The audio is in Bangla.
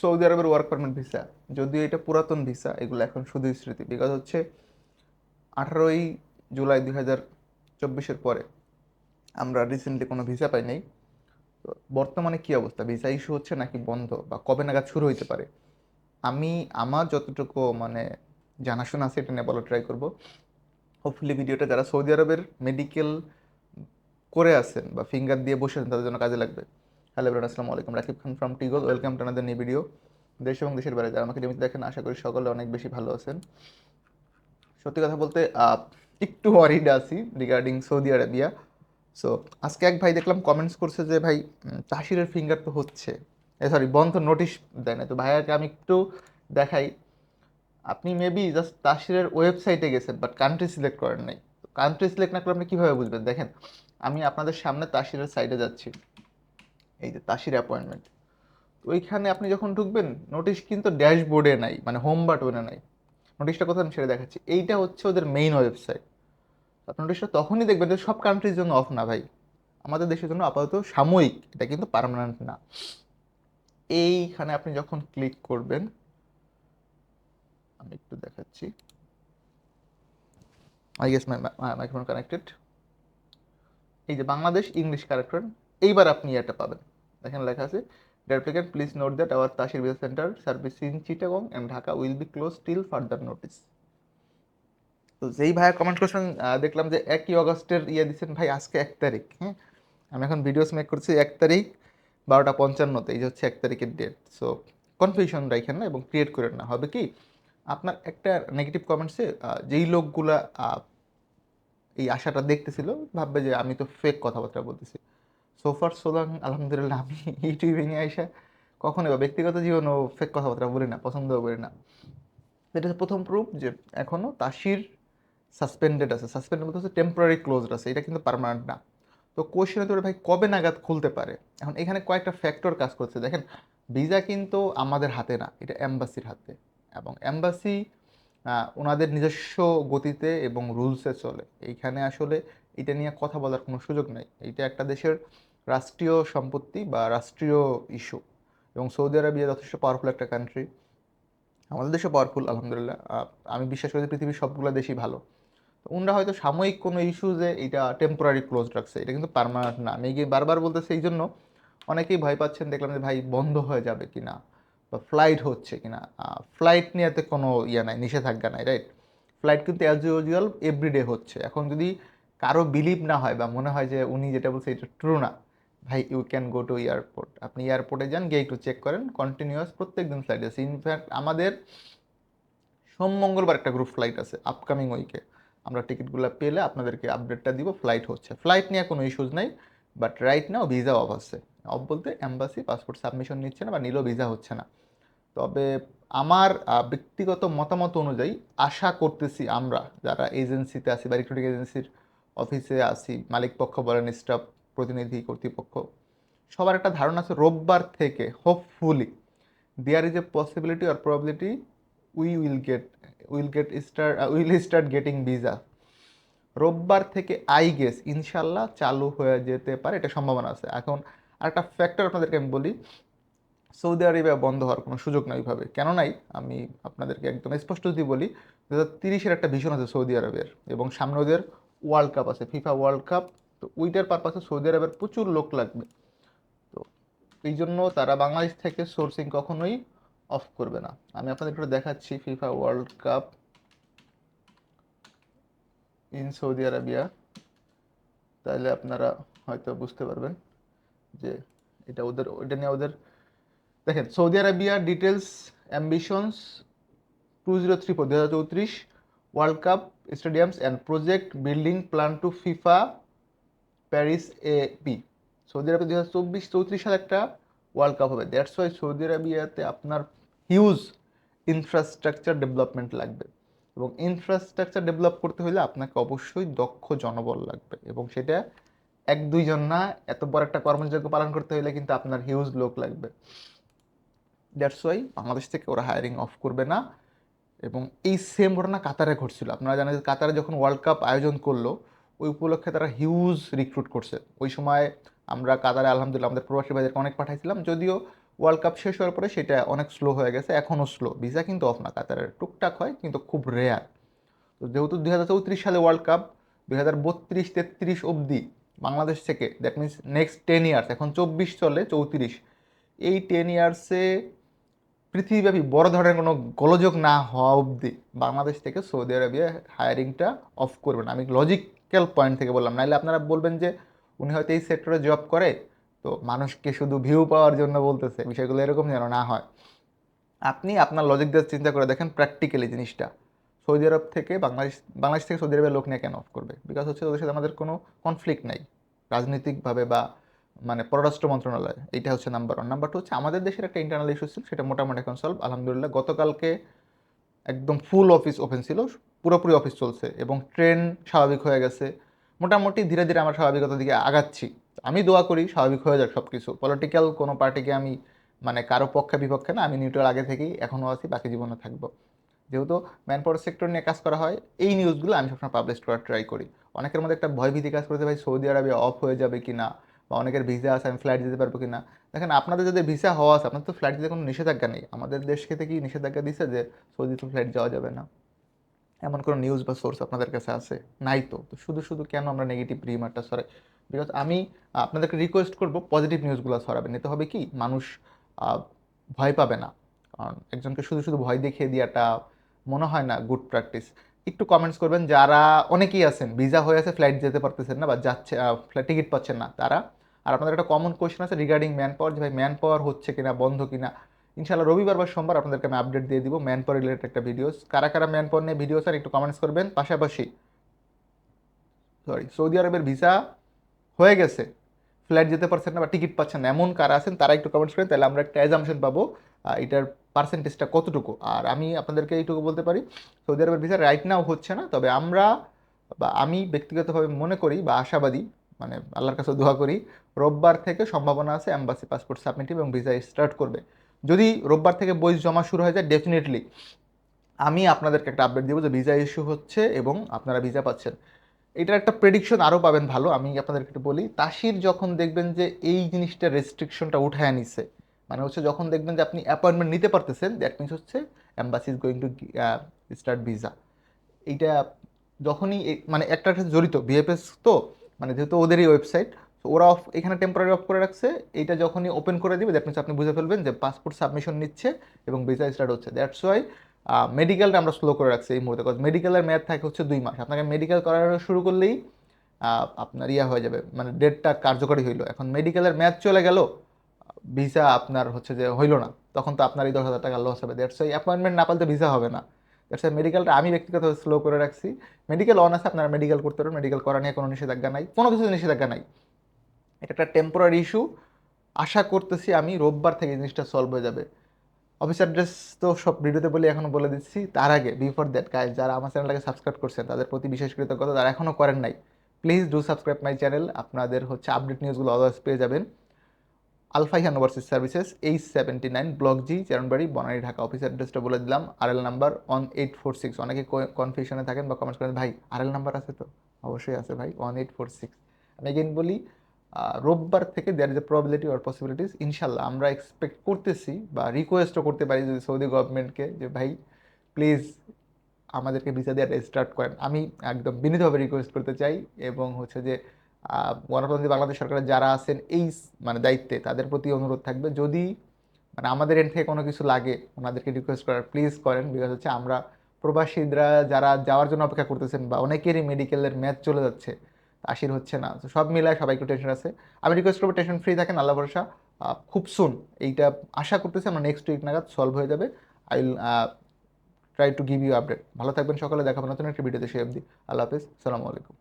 সৌদি আরবের ওয়ার্ক পারমিট ভিসা যদিও এটা পুরাতন ভিসা এগুলো এখন শুধুই স্মৃতি বিকজ হচ্ছে আঠারোই জুলাই দুই হাজার চব্বিশের পরে আমরা রিসেন্টলি কোনো ভিসা পাই নাই। তো বর্তমানে কি অবস্থা? ভিসা ইস্যু হচ্ছে নাকি বন্ধ বা কবে নাগাদ শুরু হইতে পারে? আমি, আমার যতটুকু মানে জানাশোনা আছে এটা নিয়ে বলা ট্রাই করব। হোপফুলি ভিডিওটা যারা সৌদি আরবের মেডিকেল করে আছেন বা ফিঙ্গার দিয়ে বসে তাদের জন্য কাজে লাগবে। হ্যালো এভরিওয়ান আসসালামু আলাইকুম। Rakib Khan from টিগল welcome to another new video দেশ এবং দেশের বাইরে যারা আমাকে দেখেন আশা করি সকলে অনেক বেশি ভালো আছেন। সত্যি কথা বলতে একটু ওয়ারিড আছি রিগার্ডিং সৌদি আরবিয়া সো আজকে এক ভাই দেখলাম কমেন্টস করছে যে ভাই উম, তাহিরের ফিঙ্গার তো হচ্ছে। সরি বন্ধ নোটিশ দেয় না তো ভাইয়াকে আমি একটু দেখাই। আপনি মেবি জাস্ট তাসিরের ওয়েবসাইটে গেছেন বাট কান্ট্রি সিলেক্ট করেন নাই। কান্ট্রি সিলেক্ট না করে আপনি কীভাবে বুঝবেন? দেখেন আমি আপনাদের সামনে তাসিরের সাইডে যাচ্ছি। এই যে তাসির অ্যাপয়েন্টমেন্ট তো ওইখানে আপনি যখন ঢুকবেন নোটিশ কিন্তু ড্যাশবোর্ডে নাই মানে হোম বাটনে নাই। নোটিশটা কোথায় আমি সেটা দেখাচ্ছি। এইটা হচ্ছে ওদের মেইন ওয়েবসাইট আপনি নোটিশটা তখনই দেখবেন যে সব কান্ট্রির জন্য অফ না ভাই। আমাদের দেশের জন্য আপাতত সাময়িক, এটা কিন্তু পার্মানেন্ট না। এইখানে আপনি যখন ক্লিক করবেন, আমি একটু দেখাচ্ছি। I guess my microphone connected এই যে বাংলাদেশ ইংলিশ কারেক্টর এইবার আপনি এটা পাবেন। দেখেন লেখা আছে ডেপ্লিকেন্ট প্লিজ নোট দ্যাট আওয়ার তাসির visa centre service in Chittagong and Dhaka will be close till further notice তো যেই ভাইয়া কমেন্ট করছেন দেখলাম যে একই অগস্টের ইয়ে দিচ্ছেন ভাই, আজকে এক তারিখ হ্যাঁ? আমি এখন ভিডিওস মেক করছি এক তারিখ, বারোটা পঞ্চান্নতে, এই যে হচ্ছে এক তারিখের ডেট সো কনফিউশন রাখেন না এবং ক্রিয়েট করেন না। হবে কি? আপনার একটা নেগেটিভ কমেন্টসে যেই লোকগুলা এই আশাটা দেখতেছিল, ভাববে যে আমি তো ফেক কথাবার্তা বলতেছি। সোফার সোলাং আলহামদুলিল্লাহ, আমি ইউটিউবে নিয়ে আসা কখনোই বা ব্যক্তিগত জীবনেও ফেক কথাবার্তা বলি না, পছন্দও করি না। এটা হচ্ছে প্রথম প্রুফ যে এখনও তাসির সাসপেন্ডেড আছে। সাসপেন্ডেড বলতে হচ্ছে টেম্পোরারি ক্লোজড আছে, এটা কিন্তু পার্মানেন্ট না। তো কোশ্চেন পারে ভাই কবে নাগাদ খুলতে পারে? এখন এখানে কয়েকটা ফ্যাক্টর কাজ করছে। দেখেন ভিসা কিন্তু আমাদের হাতে না, এটা অ্যাম্বাসির হাতে। এবং অ্যাম্বাসি ওনাদের নিজস্ব গতিতে এবং রুলসে চলে। এইখানে আসলে এটা নিয়ে কথা বলার কোনো সুযোগ নেই। এইটা একটা দেশের রাষ্ট্রীয় সম্পত্তি বা রাষ্ট্রীয় ইস্যু। এবং সৌদি আরবিয়া যথেষ্ট পাওয়ারফুল একটা কান্ট্রি আমাদের দেশে পাওয়ারফুল আলহামদুলিল্লাহ। আমি বিশ্বাস করি পৃথিবীর সবগুলো দেশই ভালো। তো ওনারা হয়তো সাময়িক কোনো ইস্যু যে এটা টেম্পোরারি ক্লোজ রাখছে, এটা কিন্তু পার্মানেন্ট না। আমি গিয়ে বারবার বলতেছি এই জন্য অনেকেই ভয় পাচ্ছেন, দেখলাম যে ভাই বন্ধ হয়ে যাবে কি না বা ফ্লাইট হচ্ছে কি না ফ্লাইট নিয়েতে কোনো ইয়ে নাই, নিষেধাজ্ঞা নাই রাইট ফ্লাইট কিন্তু অ্যাজ ইউজুয়াল এভরিডে হচ্ছে। এখন যদি কারও বিলিভ না হয় বা মনে হয় যে উনি যেটা বলছে এটা ট্রু না ভাই you can go to airport আপনি এয়ারপোর্টে যান, গিয়ে একটু চেক করেন কন্টিনিউয়াস প্রত্যেক দিন ফ্লাইট আছে। ইনফ্যাক্ট আমাদের সোম, মঙ্গলবার একটা গ্রুপ ফ্লাইট আছে আপকামিং উইকে আমরা টিকিটগুলো পেলে আপনাদেরকে আপডেটটা দিব ফ্লাইট হচ্ছে। ফ্লাইট নিয়ে কোনো ইস্যুজ নাই but right now visa off আছে। অফ বলতে অ্যাম্বাসি পাসপোর্ট সাবমিশন নিচ্ছে না বা নিলেও ভিসা হচ্ছে না। তবে আমার ব্যক্তিগত মতামত অনুযায়ী আশা করতেছি আমরা, যারা এজেন্সিতে আছি বা রিক্রুটিং এজেন্সির অফিসে আছি মালিক পক্ষ বলেন স্টাফ প্রতিনিধি কর্তৃপক্ষ। সবার একটা ধারণা আছে, রোববার থেকে hopefully there is a possibility or probability we will get will get start will start getting visa রোববার থেকে আই গেস ইনশাল্লাহ চালু হয়ে যেতে পারে, এটা সম্ভাবনা আছে। এখন আরেকটা ফ্যাক্টর আপনাদেরকে আমি বলি, সৌদি আরবিয়া বন্ধ হওয়ার কোনো সুযোগ নাই ওইভাবে। কেন নাই? আমি আপনাদেরকে একদম স্পষ্ট যদি বলি দু হাজার তিরিশের একটা ভীষণ আছে সৌদি আরবের এবং সামনে ওদের ওয়ার্ল্ড কাপ আছে ফিফা ওয়ার্ল্ড কাপ তো ওইটার পারপাসে সৌদি আরবের প্রচুর লোক লাগবে। তো এই জন্য তারা বাংলাদেশ থেকে সোর্সিং কখনোই অফ করবে না। আমি আপনাদের একটু দেখাচ্ছি FIFA world cup in Saudi Arabia তাহলে আপনারা হয়তো বুঝতে পারবেন যে এটা ওদের, ওইটা নিয়ে ওদের, দেখেন Saudi Arabia details ambitions two zero three four দু হাজার চৌত্রিশ world cup stadiums and project building plan to FIFA Paris A P Saudi আরবে দু হাজার চব্বিশ চৌত্রিশ সালে একটা ওয়ার্ল্ড কাপ হবে। দ্যাটস ওয়াই সৌদি আরবিয়াতে আপনার হিউজ ইনফ্রাস্ট্রাকচার ডেভেলপমেন্ট লাগবে। এবং ইনফ্রাস্ট্রাকচার ডেভেলপ করতে হলে আপনাকে অবশ্যই দক্ষ জনবল লাগবে। এবং সেটা এক দুইজন না, এত বড় একটা কর্মযোগ্য পালন করতে হলে কিন্তু আপনার হিউজ লোক লাগবে। দ্যাটস ওয়াই বাংলাদেশ থেকে ওরা হায়ারিং অফ করবে না। এবং এই সেম ঘটনা কাতারে ঘটছিল। আপনারা জানেন কাতারে যখন ওয়ার্ল্ড কাপ আয়োজন করল ওই উপলক্ষে তারা হিউজ রিক্রুট করছে। ওই সময় আমরা কাতারে আলহামদুলিল্লাহ আমাদের প্রবাসী ভাইদেরকে অনেক পাঠাইছিলাম, যদিও ওয়ার্ল্ড কাপ শেষ হওয়ার পরে সেটা অনেক স্লো হয়ে গেছে, এখনও স্লো ভিসা কিন্তু অফ না, কাতারের টুকটাক হয়, কিন্তু খুব রেয়ার তো যেহেতু দুই হাজার চৌত্রিশ সালে ওয়ার্ল্ড কাপ দুই হাজার বত্রিশ তেত্রিশ অবধি বাংলাদেশ থেকে that means next ten years এখন চব্বিশ চলে চৌত্রিশ, এই টেন ইয়ার্সে পৃথিবীব্যাপী বড় ধরনের কোনো গোলযোগ না হওয়া অবধি বাংলাদেশ থেকে সৌদি আরবিয়া হায়ারিংটা অফ করবে না। আমি লজিক্যাল পয়েন্ট থেকে বললাম। নাহলে আপনারা বলবেন যে, উনি হয়তো এই সেক্টরে জব করে, তো মানুষকে শুধু ভিউ পাওয়ার জন্য বলতেছে। বিষয়গুলো এরকম যেন না হয়। আপনি আপনার লজিক দিয়ে চিন্তা করে দেখেন প্র্যাকটিক্যালি জিনিসটা। সৌদি আরব থেকে বাংলাদেশ বাংলাদেশ থেকে সৌদি আরবের লোক নিয়ে কেন অফ করবে? বিকজ হচ্ছে ওদের সাথে আমাদের কোনো কনফ্লিক্ট নাই। রাজনৈতিকভাবে বা মানে পররাষ্ট্র মন্ত্রণালয়, এইটা হচ্ছে নাম্বার ওয়ান নাম্বার টু হচ্ছে আমাদের দেশের একটা ইন্টারনাল ইস্যু ছিল, সেটা মোটামুটি এখন সলভ আলহামদুলিল্লাহ, গতকালকে একদম ফুল অফিস ওপেন ছিল। পুরোপুরি অফিস চলছে এবং ট্রেন স্বাভাবিক হয়ে গেছে। মোটামুটি ধীরে ধীরে আমরা স্বাভাবিকতার দিকে আগাচ্ছি। আমি দোয়া করি স্বাভাবিক হয়ে যাক সব কিছু পলিটিক্যাল কোনো পার্টিকে আমি মানে কারও পক্ষে বিপক্ষে না, আমি নিউট্রাল আগে থেকেই এখনও আছি, বাকি জীবনে থাকব। যেহেতু ম্যান পাওয়ার সেক্টর নিয়ে কাজ করা হয়, এই নিউজগুলো আমি সবসময় পাবলিশ করার ট্রাই করি। অনেকের মধ্যে একটা ভয়ভীতি কাজ করতে ভাই সৌদি আরবে অফ হয়ে যাবে কি না বা অনেকের ভিসা আছে, আমি ফ্লাইট যেতে পারব কি না দেখেন, আপনাদের যদি ভিসা হওয়া আছে আপনার তো ফ্লাইট যেতে কোনো নিষেধাজ্ঞা নেই। আমাদের দেশকে থেকে নিষেধাজ্ঞা দিছে যে সৌদিতে ফ্লাইট যাওয়া যাবে না? এমন কোনো নিউজ বা সোর্স আপনাদের কাছে আছে? নাই তো। শুধু শুধু কেন আমরা নেগেটিভ রিমারটা সরাই বিকজ আমি, আপনাদেরকে রিকোয়েস্ট করব পজিটিভ নিউজগুলো সরাবেন এতে হবে কি? মানুষ ভয় পাবে না। কারণ একজনকে শুধু শুধু ভয় দেখিয়ে দেওয়াটা মনে হয় না গুড প্র্যাকটিস একটু কমেন্টস করবেন, যারা অনেকেই আছেন ভিসা হয়ে আছে ফ্লাইট যেতে পারতেছেন না বা যাচ্ছে ফ্লাইট টিকিট পাচ্ছেন না তারা। আর আপনাদের একটা কমন কোয়েশ্চেন আছে রিগার্ডিং ম্যান পাওয়ার যে ভাই ম্যান পাওয়ার হচ্ছে কিনা, বন্ধ কিনা? ইনশাল্লাহ রবিবার বা সোমবার আপনাদেরকে আমি আপডেট দিয়ে দিব ম্যান পাওয়ার রিলেটেড একটা ভিডিওস কারা কারা ম্যান পাওয়ার নিয়ে ভিডিও স্যার একটু কমেন্টস করবেন, পাশাপাশি সরি সৌদি আরবের ভিসা হয়ে গেছে ফ্লাইট যেতে পারছেন না বা টিকিট পাচ্ছেন না, এমন কারা আছেন তারা একটু কমেন্টস করেন, তাহলে আমরা একটা অ্যাজামশন পাবো এটার পার্সেন্টেজটা কতটুকু। আর আমি আপনাদেরকে এইটুকু বলতে পারি, সৌদি আরবের ভিসা রাইট নাও হচ্ছে না, তবে আমরা বা আমি ব্যক্তিগতভাবে মনে করি বা আশাবাদী মানে আল্লাহর কাছে দোয়া করি, রোববার থেকে সম্ভাবনা আছে অ্যাম্বাসি পাসপোর্ট সাবমিটিভ এবং ভিসা স্টার্ট করবে। যদি রোববার থেকে বই জমা শুরু হয়ে যায় ডেফিনেটলি আমি আপনাদেরকে একটা আপডেট দেবো যে ভিসা ইস্যু হচ্ছে এবং আপনারা ভিসা পাচ্ছেন। এটার একটা প্রেডিকশন আরও পাবেন ভালো, আমি আপনাদেরকে একটু বলি। তাসির যখন দেখবেন যে এই জিনিসটা রেস্ট্রিকশনটা উঠায় নিছে মানে হচ্ছে যখন দেখবেন যে আপনি অ্যাপয়েন্টমেন্ট নিতে পারতেছেন দ্যাট মিনস হচ্ছে embassy is going to start visa এইটা যখনই মানে একটা জড়িত বিএফএস তো মানে যেহেতু ওদেরই ওয়েবসাইট ওরা অফ এখানে টেম্পোরারি অফ করে রাখছে। এইটা যখনই ওপেন করে দিবে দ্যাট মিনস আপনি বুঝে ফেলবেন যে পাসপোর্ট সাবমিশন নিচ্ছে এবং ভিসা স্টার্ট হচ্ছে। দ্যাটস ওয়াই মেডিকেলটা আমরা স্লো করে রাখছি এই মুহূর্তে মেডিকেলের মেয়াদ থাকে হচ্ছে দুই মাস। আপনাকে মেডিকেল করানো শুরু করলেই আপনার ইয়া হয়ে যাবে মানে ডেটটা কার্যকরী হইল। এখন মেডিকেলের মেয়াদ চলে গেল ভিসা আপনার হচ্ছে যে হইল না, তখন তো আপনার এই দশ হাজার টাকা লস হবে। দ্যাটস ওয়াই অ্যাপয়েন্টমেন্ট না পালতে ভিসা হবে না। দ্যাটস ওয়াই মেডিকেলটা আমি ব্যক্তিগতভাবে স্লো করে রাখছি। মেডিকেল অন আছে, আপনারা মেডিকেল করতে পারেন। মেডিকেল করা নিয়ে কোনো নিষেধাজ্ঞা নাই, কোনো কিছু নিষেধাজ্ঞা নাই। এটা একটা টেম্পোরারি ইস্যু আশা করতেছি আমি রোববার থেকে জিনিসটা সলভ হয়ে যাবে। অফিস অ্যাড্রেস তো সব ভিডিওতে বলে এখনও বলে দিচ্ছি। তার আগে বিফোর দ্যাট গাইজ যারা আমার চ্যানেলটাকে সাবস্ক্রাইব করছেন, তাদের প্রতি বিশেষ কৃতজ্ঞতা যারা এখনও করেন নাই। Please do subscribe my channel আপনাদের হচ্ছে আপডেট নিউজগুলো অলওয়েজ পেয়ে যাবেন। Alfaihan overseas services H seventy nine block G Chairmanbari Banani Dhaka office অ্যাড্রেসটা বলে দিলাম। R L number one eight four six অনেকে কনফিউশনে থাকেন বা কমেন্টস করেন, ভাই আর এল নাম্বার আছে তো? অবশ্যই আছে ভাই ওয়ান এইট ফোর সিক্স আমি এগেন বলি রোববার থেকে there is a probability or possibilities ইনশাল্লাহ আমরা এক্সপেক্ট করতেছি বা রিকোয়েস্টও করতে পারি যদি সৌদি গভর্নমেন্টকে যে, ভাই প্লিজ আমাদেরকে ভিসা দেওয়াটা স্টার্ট করেন। আমি একদম বিনীতভাবে রিকোয়েস্ট করতে চাই এবং হচ্ছে যে গণপ্রজাতন্ত্রী বাংলাদেশ সরকারের যারা আছেন, এই মানে দায়িত্বে তাদের প্রতি অনুরোধ থাকবে। যদি মানে আমাদের এন্ড থেকে কোনো কিছু লাগে, ওনাদেরকে রিকোয়েস্ট করার প্লিজ করেন বিকজ হচ্ছে আমরা প্রবাসীরা যারা যাওয়ার জন্য অপেক্ষা করতেছেন বা অনেকেরই মেডিকেলের ম্যাচ চলে যাচ্ছে আশির হচ্ছে না। তো সব মিলায় সবাই একটু টেনশন আছে। আমি রিকোয়েস্ট করব টেনশন ফ্রি থাকেন, আল্লাহ ভরসা। খুব সুন এইটা আশা করতেছি আমার নেক্সট উইক নাগাদ সলভ হয়ে যাবে। I will try to give you update ভালো থাকবেন সকালে দেখাবো নতুন একটা ভিডিওতে সে অবধি। আল্লাহ হাফিজ, সালামু আলাইকুম।